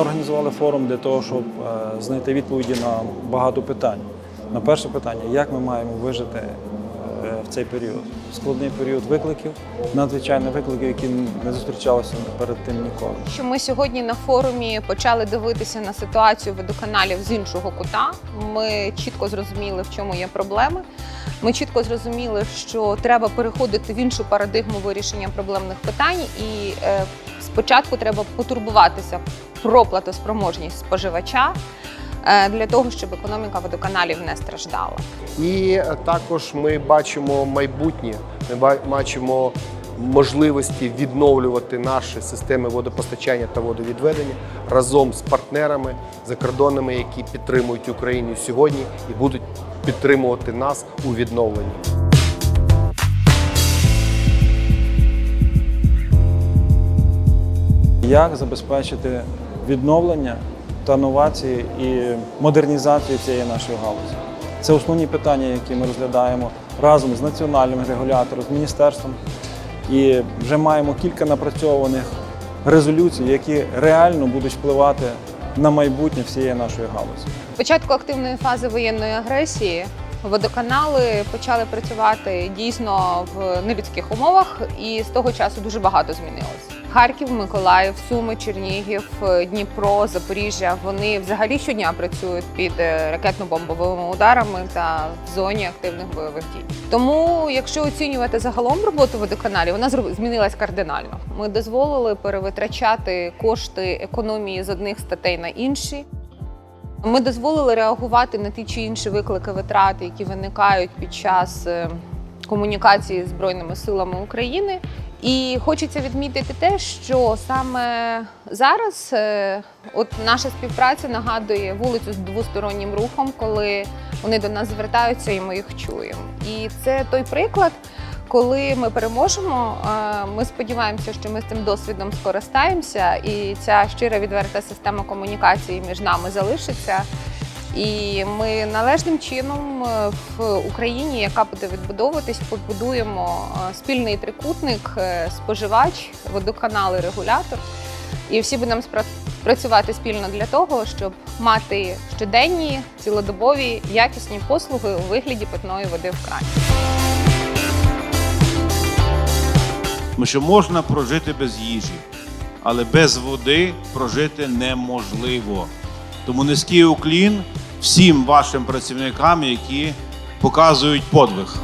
організували форум для того, щоб е, знайти відповіді на багато питань. На перше питання, як ми маємо вижити е, в цей період? Складний період викликів, надзвичайно викликів, які не зустрічалися перед тим ніколи. Що ми сьогодні на форумі почали дивитися на ситуацію водоканалів з іншого кута. Ми чітко зрозуміли, в чому є проблеми. Ми чітко зрозуміли, що треба переходити в іншу парадигму вирішення проблемних питань, і е, спочатку треба потурбуватися про платоспроможність споживача е, для того, щоб економіка водоканалів не страждала. І е, також ми бачимо майбутнє, ми бачимо можливості відновлювати наші системи водопостачання та водовідведення разом з партнерами закордонними, які підтримують Україну сьогодні і будуть підтримувати нас у відновленні. Як забезпечити відновлення та новації і модернізацію цієї нашої галузі? Це основні питання, які ми розглядаємо разом з національним регулятором, з міністерством. І вже маємо кілька напрацьованих резолюцій, які реально будуть впливати на майбутнє всієї нашої галузі. початку активної фази воєнної агресії водоканали почали працювати дійсно в нелюдських умовах, і з того часу дуже багато змінилось. Харків, Миколаїв, Суми, Чернігів, Дніпро, Запоріжжя. Вони взагалі щодня працюють під е, ракетно-бомбовими ударами та в зоні активних бойових дій. Тому, якщо оцінювати загалом роботу водоканалів, вона змінилась кардинально. Ми дозволили перевитрачати кошти економії з одних статей на інші. Ми дозволили реагувати на ті чи інші виклики витрати, які виникають під час е, комунікації з Збройними силами України. І хочеться відмітити те, що саме зараз е, от наша співпраця нагадує вулицю з двостороннім рухом, коли вони до нас звертаються і ми їх чуємо. І це той приклад, коли ми переможемо. е, Ми сподіваємося, що ми з цим досвідом скористаємося, і ця щира відверта система комунікації між нами залишиться. І ми належним чином е, в Україні, яка буде відбудовуватись, побудуємо е, спільний трикутник, е, споживач, водоканали, регулятор. І всі будемо працювати спільно для того, щоб мати щоденні, цілодобові, якісні послуги у вигляді питної води в крані. Тому що можна прожити без їжі, але без води прожити неможливо. Тому низький уклін всім вашим працівникам, які показують подвиг.